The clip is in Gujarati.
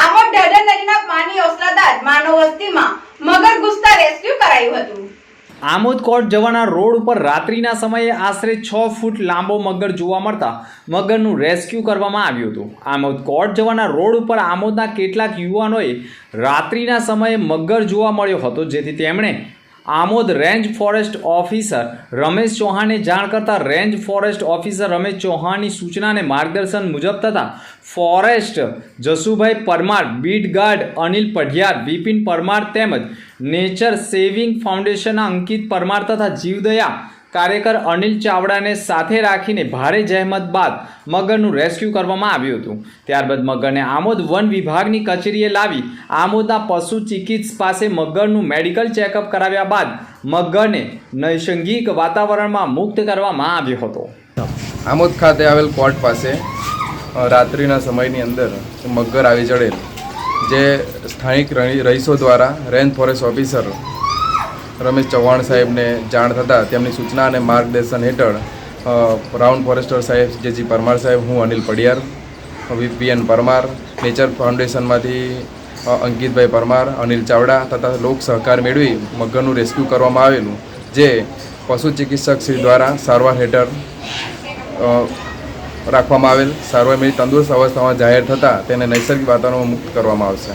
આમોદ ડેડર નદીના પાણી ઓસલાતા માનવ વસ્તીમાં મગર ઘૂસતા રેસ્ક્યુ કરાયું હતું. આમોદ કોટ જવાના રોડ ઉપર રાત્રિના સમયે આશરે છ ફૂટ લાંબો મગર જોવા મળતા મગરનું રેસ્ક્યુ કરવામાં આવ્યું હતું. આમોદ કોટ જવાના રોડ ઉપર આમોદના કેટલાક યુવાનોએ રાત્રિના સમયે મગર જોવા મળ્યો હતો, જેથી તેમણે Amod range forest officer Ramesh ચૌહાણને જાણ કરતા રેન્જ ફોરેસ્ટ ઓફિસર રમેશ ચૌહાણની સૂચનાને માર્ગદર્શન મુજબ તથા forest Jasubhai Parmar beat guard Anil Padhiyar, Vipin Parmar તેમજ નેચર સેવિંગ ફાઉન્ડેશનના અંકિત પરમાર તથા જીવદયા કાર્યકર અનિલ ચાવડાને સાથે રાખીને ભારે જહેમત બાદ મગરનું રેસ્ક્યુ કરવામાં આવ્યું હતું. ત્યારબાદ મગરને આમોદ વન વિભાગની કચેરીએ લાવી આમોદના પશુ ચિકિત્સ પાસે મગરનું મેડિકલ ચેકઅપ કરાવ્યા બાદ મગરને નૈસર્ગિક વાતાવરણમાં મુક્ત કરવામાં આવ્યો હતો. આમોદ ખાતે આવેલ કોર્ટ પાસે રાત્રિના સમયની અંદર મગર આવી ચડેલ જે સ્થાનિક રહિ- રહીશો દ્વારા range forest officer Ramesh Chauhan સાહેબને જાણ થતાં તેમની સૂચના અને માર્ગદર્શન હેઠળ બ્રાઉન ફોરેસ્ટર સાહેબ જેજી પરમાર સાહેબ, હું અનિલ પડિયાર વીપીએન પરમાર, નેચર ફાઉન્ડેશનમાંથી અંકિતભાઈ પરમાર, અનિલ ચાવડા તથા લોક સહકાર મેળવી મગરનું રેસ્ક્યુ કરવામાં આવેલું, જે પશુ ચિકિત્સક શ્રી દ્વારા સારવાર હેઠળ રાખવામાં આવેલ, સારવાર મેળવી તંદુરસ્ત અવસ્થામાં જાહેર થતાં તેને નૈસર્ગિક વાતાવરણમાં મુક્ત કરવામાં આવશે.